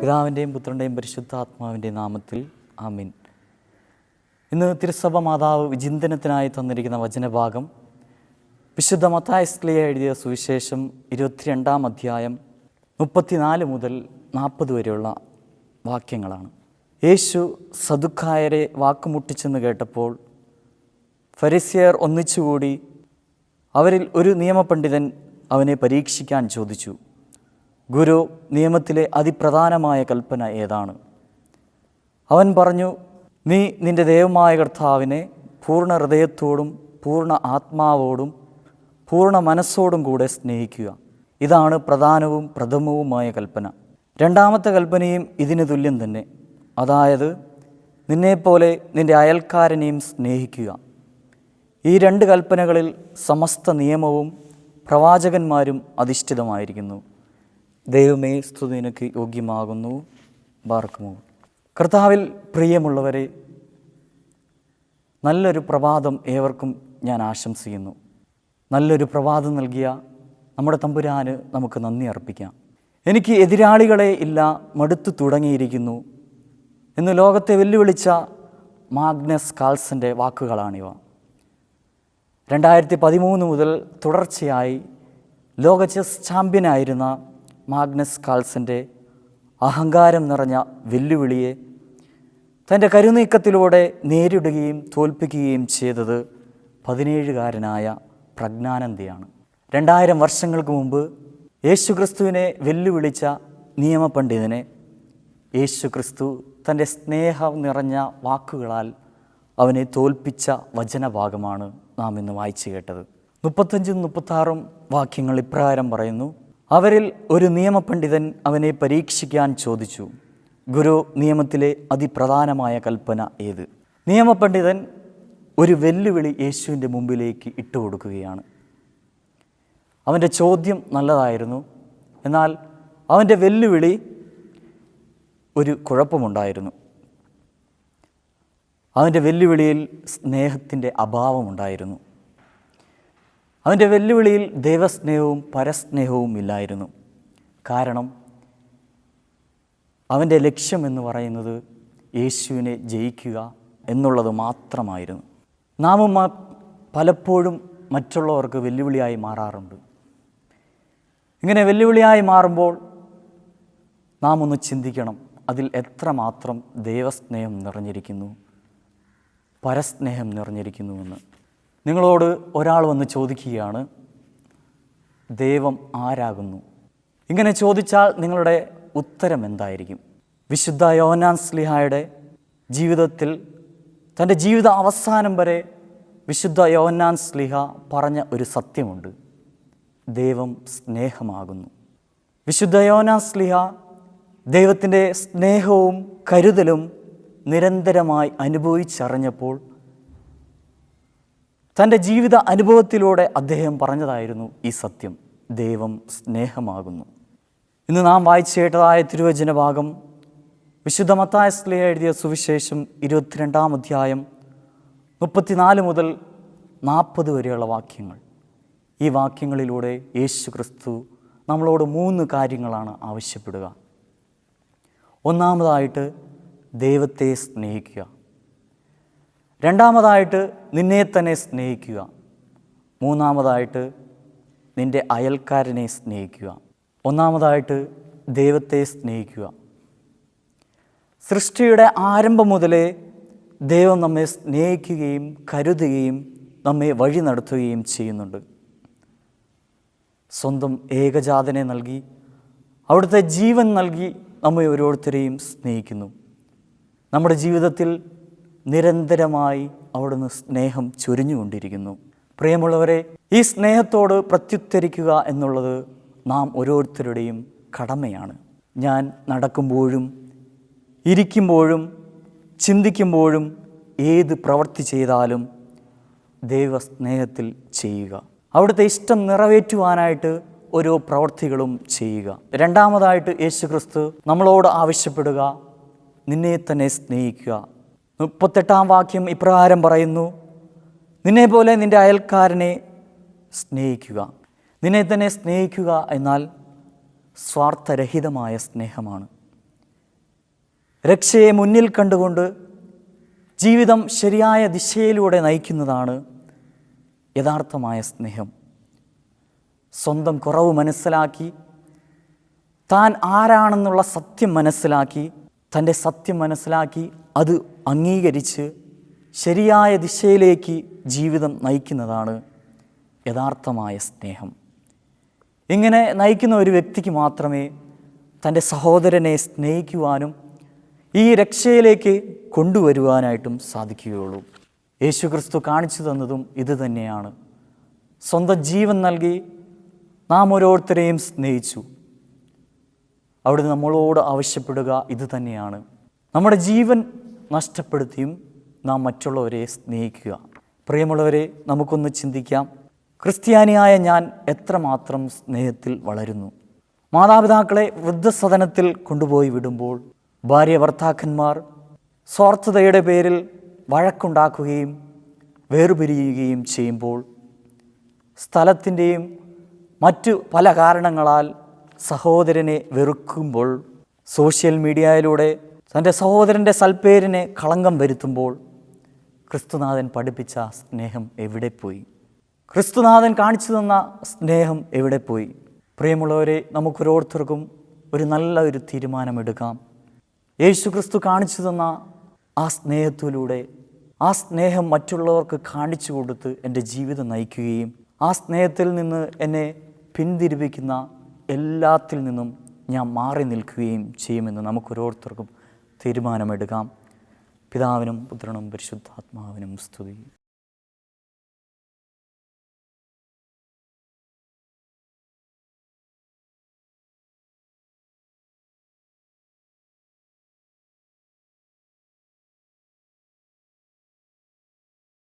പിതാവിന്റെയും പുത്രന്റെയും പരിശുദ്ധാത്മാവിന്റെയും നാമത്തിൽ ആമീൻ. ഇന്ന് തിരുസഭ മാതാവ് വിചിന്തനത്തിനായി തന്നിരിക്കുന്ന വചനഭാഗം വിശുദ്ധ മത്തായസ്ലിയ എഴുതിയ സുവിശേഷം ഇരുപത്തിരണ്ടാം അധ്യായം മുപ്പത്തിനാല് മുതൽ നാൽപ്പത് വരെയുള്ള വാക്യങ്ങളാണ്. യേശു സദുഖായരെ വാക്കുമുട്ടിച്ചെന്ന് കേട്ടപ്പോൾ ഫരിസിയർ ഒന്നിച്ചുകൂടി അവരിൽ ഒരു നിയമപണ്ഡിതൻ അവനെ പരീക്ഷിക്കാൻ ചോദിച്ചു. ഗുരു നിയമത്തിലെ അതിപ്രധാനമായ കൽപ്പന ഏതാണ്? അവൻ പറഞ്ഞു നീ നിന്റെ ദൈവമായ കർത്താവിനെ പൂർണ ഹൃദയത്തോടും പൂർണ ആത്മാവോടും പൂർണ മനസ്സോടും കൂടെ സ്നേഹിക്കുക. ഇതാണ് പ്രധാനവും പ്രഥമവുമായ കൽപ്പന. രണ്ടാമത്തെ കൽപ്പനയും ഇതിന് തുല്യം തന്നെ. അതായത് നിന്നെപ്പോലെ നിന്റെ അയൽക്കാരനെയും സ്നേഹിക്കുക. ഈ രണ്ട് കൽപ്പനകളിൽ സമസ്ത നിയമവും പ്രവാചകന്മാരും അധിഷ്ഠിതമായിരിക്കുന്നു. ദൈവമേ സ്തുതി നിനക്ക് യോഗ്യമാകുന്നു. ബാർക്കുമോ കർത്താവിൽ പ്രിയമുള്ളവരെ നല്ലൊരു പ്രഭാതം ഏവർക്കും ഞാൻ ആശംസിക്കുന്നു. നല്ലൊരു പ്രഭാതം നൽകിയ നമ്മുടെ തമ്പുരാന് നമുക്ക് നന്ദി അർപ്പിക്കാം. എനിക്ക് എതിരാളികളെ ഇല്ല മടുത്തു തുടങ്ങിയിരിക്കുന്നു എന്ന് ലോകത്തെ വെല്ലുവിളിച്ച മാഗ്നസ് കാൾസന്റെ വാക്കുകളാണിവ. രണ്ടായിരത്തി പതിമൂന്ന് മുതൽ തുടർച്ചയായി ലോക ചെസ് ചാമ്പ്യനായിരുന്ന മാഗ്നസ് കാൾസന്റെ അഹങ്കാരം നിറഞ്ഞ വെല്ലുവിളിയെ തന്റെ കരുനീക്കത്തിലൂടെ നേരിടുകയും തോൽപ്പിക്കുകയും ചെയ്തത് പതിനേഴുകാരനായ പ്രജ്ഞാനന്ദയാണ്. രണ്ടായിരം വർഷങ്ങൾക്ക് മുമ്പ് യേശുക്രിസ്തുവിനെ വെല്ലുവിളിച്ച നിയമപണ്ഡിതനെ യേശുക്രിസ്തു തന്റെ സ്നേഹം നിറഞ്ഞ വാക്കുകളാൽ അവനെ തോൽപ്പിച്ച വചനഭാഗമാണ് നാം ഇന്ന് വായിച്ചു കേട്ടത്. മുപ്പത്തഞ്ചും മുപ്പത്താറും വാക്യങ്ങൾ ഇപ്രകാരം പറയുന്നു അവരിൽ ഒരു നിയമപണ്ഡിതൻ അവനെ പരീക്ഷിക്കാൻ ചോദിച്ചു. ഗുരു നിയമത്തിലെ അതിപ്രധാനമായ കൽപ്പന ഏത്? നിയമപണ്ഡിതൻ ഒരു വെല്ലുവിളി യേശുവിന്റെ മുമ്പിലേക്ക് ഇട്ടുകൊടുക്കുകയാണ് അവന്റെ ചോദ്യം നല്ലതായിരുന്നു. എന്നാൽ അവന്റെ വെല്ലുവിളി ഒരു കുഴപ്പമുണ്ടായിരുന്നു. അവന്റെ വെല്ലുവിളിയിൽ സ്നേഹത്തിന്റെ അഭാവമുണ്ടായിരുന്നു. അവന്റെ വെല്ലുവിളിയിൽ ദൈവസ്നേഹവും പരസ്നേഹവും ഇല്ലായിരുന്നു. കാരണം അവന്റെ ലക്ഷ്യം എന്ന് പറയുന്നത് യേശുവിനെ ജയിക്കുക എന്നുള്ളത് മാത്രമായിരുന്നു. നാമും പലപ്പോഴും മറ്റുള്ളവർക്ക് വെല്ലുവിളിയായി മാറാറുണ്ട്. ഇങ്ങനെ വെല്ലുവിളിയായി മാറുമ്പോൾ നാം ഒന്ന് ചിന്തിക്കണം. അതിൽ എത്രമാത്രം ദൈവസ്നേഹം നിറഞ്ഞിരിക്കുന്നു പരസ്നേഹം നിറഞ്ഞിരിക്കുന്നുവെന്ന് നിങ്ങളോട് ഒരാൾ വന്ന് ചോദിക്കുകയാണ് ദൈവം ആരാകുന്നു? ഇങ്ങനെ ചോദിച്ചാൽ നിങ്ങളുടെ ഉത്തരം എന്തായിരിക്കും? വിശുദ്ധ യോനാൻ സ്ലിഹായുടെ ജീവിതത്തിൽ തന്റെ ജീവിത അവസാനം വരെ വിശുദ്ധ യോനാൻ സ്ലിഹ പറഞ്ഞ ഒരു സത്യമുണ്ട്. ദൈവം സ്നേഹമാകുന്നു. വിശുദ്ധ യോനാൻ സ്ലിഹ ദൈവത്തിന്റെ സ്നേഹവും കരുതലും നിരന്തരമായി അനുഭവിച്ചറിഞ്ഞപ്പോൾ തന്റെ ജീവിത അനുഭവത്തിലൂടെ അദ്ദേഹം പറഞ്ഞതായിരുന്നു ഈ സത്യം. ദൈവം സ്നേഹമാകുന്നു. ഇന്ന് നാം വായിച്ചു കേട്ടതായ തിരുവചന ഭാഗം വിശുദ്ധ മത്തായ സ്ലിഹ എഴുതിയ സുവിശേഷം ഇരുപത്തിരണ്ടാം അധ്യായം മുപ്പത്തിനാല് മുതൽ നാൽപ്പത് വരെയുള്ള വാക്യങ്ങൾ. ഈ വാക്യങ്ങളിലൂടെ യേശു ക്രിസ്തു നമ്മളോട് മൂന്ന് കാര്യങ്ങളാണ് ആവശ്യപ്പെടുക. ഒന്നാമതായിട്ട് ദൈവത്തെ സ്നേഹിക്കുക. രണ്ടാമതായിട്ട് നിന്നെ തന്നെ സ്നേഹിക്കുക. മൂന്നാമതായിട്ട് നിന്റെ അയൽക്കാരനെ സ്നേഹിക്കുക. ഒന്നാമതായിട്ട് ദൈവത്തെ സ്നേഹിക്കുക. സൃഷ്ടിയുടെ ആരംഭം മുതലേ ദൈവം നമ്മെ സ്നേഹിക്കുകയും കരുതുകയും നമ്മെ വഴി നടത്തുകയും ചെയ്യുന്നുണ്ട്. സ്വന്തം ഏകജാതനെ നൽകി അവിടുത്തെ ജീവൻ നൽകി നമ്മെ ഓരോരുത്തരെയും സ്നേഹിക്കുന്നു. നമ്മുടെ ജീവിതത്തിൽ നിരന്തരമായി അവിടുന്ന് സ്നേഹം ചൊരിഞ്ഞുകൊണ്ടിരിക്കുന്നു. പ്രിയമുള്ളവരെ ഈ സ്നേഹത്തോട് പ്രത്യുത്തരിക്കുക എന്നുള്ളത് നാം ഓരോരുത്തരുടെയും കടമയാണ്. ഞാൻ നടക്കുമ്പോഴും ഇരിക്കുമ്പോഴും ചിന്തിക്കുമ്പോഴും ഏത് പ്രവൃത്തി ചെയ്താലും ദൈവസ്നേഹത്തിൽ ചെയ്യുക. അവിടുത്തെ ഇഷ്ടം നിറവേറ്റുവാനായിട്ട് ഓരോ പ്രവൃത്തികളും ചെയ്യുക. രണ്ടാമതായിട്ട് യേശുക്രിസ്തു നമ്മളോട് ആവശ്യപ്പെടുക നിന്നെ തന്നെ സ്നേഹിക്കുക മുപ്പത്തെട്ടാം വാക്യം ഇപ്രകാരം പറയുന്നു നിന്നെ പോലെ നിന്റെ അയൽക്കാരനെ സ്നേഹിക്കുക. നിന്നെ തന്നെ സ്നേഹിക്കുക എന്നാൽ സ്വാർത്ഥരഹിതമായ സ്നേഹമാണ്. രക്ഷയെ മുന്നിൽ കണ്ടുകൊണ്ട് ജീവിതം ശരിയായ ദിശയിലൂടെ നയിക്കുന്നതാണ് യഥാർത്ഥമായ സ്നേഹം. സ്വന്തം കുറവ് മനസ്സിലാക്കി താൻ ആരാണെന്നുള്ള സത്യം മനസ്സിലാക്കി തന്റെ സത്യം മനസ്സിലാക്കി അത് അംഗീകരിച്ച് ശരിയായ ദിശയിലേക്ക് ജീവിതം നയിക്കുന്നതാണ് യഥാർത്ഥമായ സ്നേഹം. ഇങ്ങനെ നയിക്കുന്ന ഒരു വ്യക്തിക്ക് മാത്രമേ തന്റെ സഹോദരനെ സ്നേഹിക്കുവാനും ഈ രക്ഷയിലേക്ക് കൊണ്ടുവരുവാനായിട്ടും സാധിക്കുകയുള്ളൂ. യേശു ക്രിസ്തു കാണിച്ചു തന്നതും ഇത് തന്നെയാണ്. സ്വന്തം ജീവൻ നൽകി നാം ഓരോരുത്തരെയും സ്നേഹിച്ചു. അവിടെ നമ്മളോട് ആവശ്യപ്പെടുക ഇതുതന്നെയാണ് നമ്മുടെ ജീവൻ നഷ്ടപ്പെടുത്തിയും നാം മറ്റുള്ളവരെ സ്നേഹിക്കുക. പ്രിയമുള്ളവരെ നമുക്കൊന്ന് ചിന്തിക്കാം. ക്രിസ്ത്യാനിയായ ഞാൻ എത്രമാത്രം സ്നേഹത്തിൽ വളരുന്നു. മാതാപിതാക്കളെ വൃദ്ധസദനത്തിൽ കൊണ്ടുപോയി വിടുമ്പോൾ ഭാര്യ ഭർത്താക്കന്മാർ സ്വാർത്ഥതയുടെ പേരിൽ വഴക്കുണ്ടാക്കുകയും വേർപിരിയുകയും ചെയ്യുമ്പോൾ സ്ഥലത്തിന്റെയും മറ്റു പല കാരണങ്ങളാൽ സഹോദരനെ വെറുക്കുമ്പോൾ സോഷ്യൽ മീഡിയയിലൂടെ തന്റെ സഹോദരന്റെ സൽപ്പേരിനെ കളങ്കം വരുത്തുമ്പോൾ ക്രിസ്തുനാഥൻ പഠിപ്പിച്ച സ്നേഹം എവിടെ പോയി? ക്രിസ്തുനാഥൻ കാണിച്ചു തന്ന സ്നേഹം എവിടെ പോയി? പ്രിയമുള്ളവരെ നമുക്കൊരോരുത്തർക്കും ഒരു നല്ല ഒരു തീരുമാനമെടുക്കാം. യേശു ക്രിസ്തു കാണിച്ചു തന്ന ആ സ്നേഹത്തിലൂടെ ആ സ്നേഹം മറ്റുള്ളവർക്ക് കാണിച്ചു കൊടുത്ത് എന്റെ ജീവിതം നയിക്കുകയും ആ സ്നേഹത്തിൽ നിന്ന് എന്നെ പിന്തിരിപ്പിക്കുന്ന എല്ലാത്തിൽ നിന്നും ഞാൻ മാറി നിൽക്കുകയും ചെയ്യുമെന്ന് നമുക്കൊരോരുത്തർക്കും തീരുമാനമെടുക്കാം. പിതാവിനും പുത്രനും പരിശുദ്ധാത്മാവിനും സ്തുതി.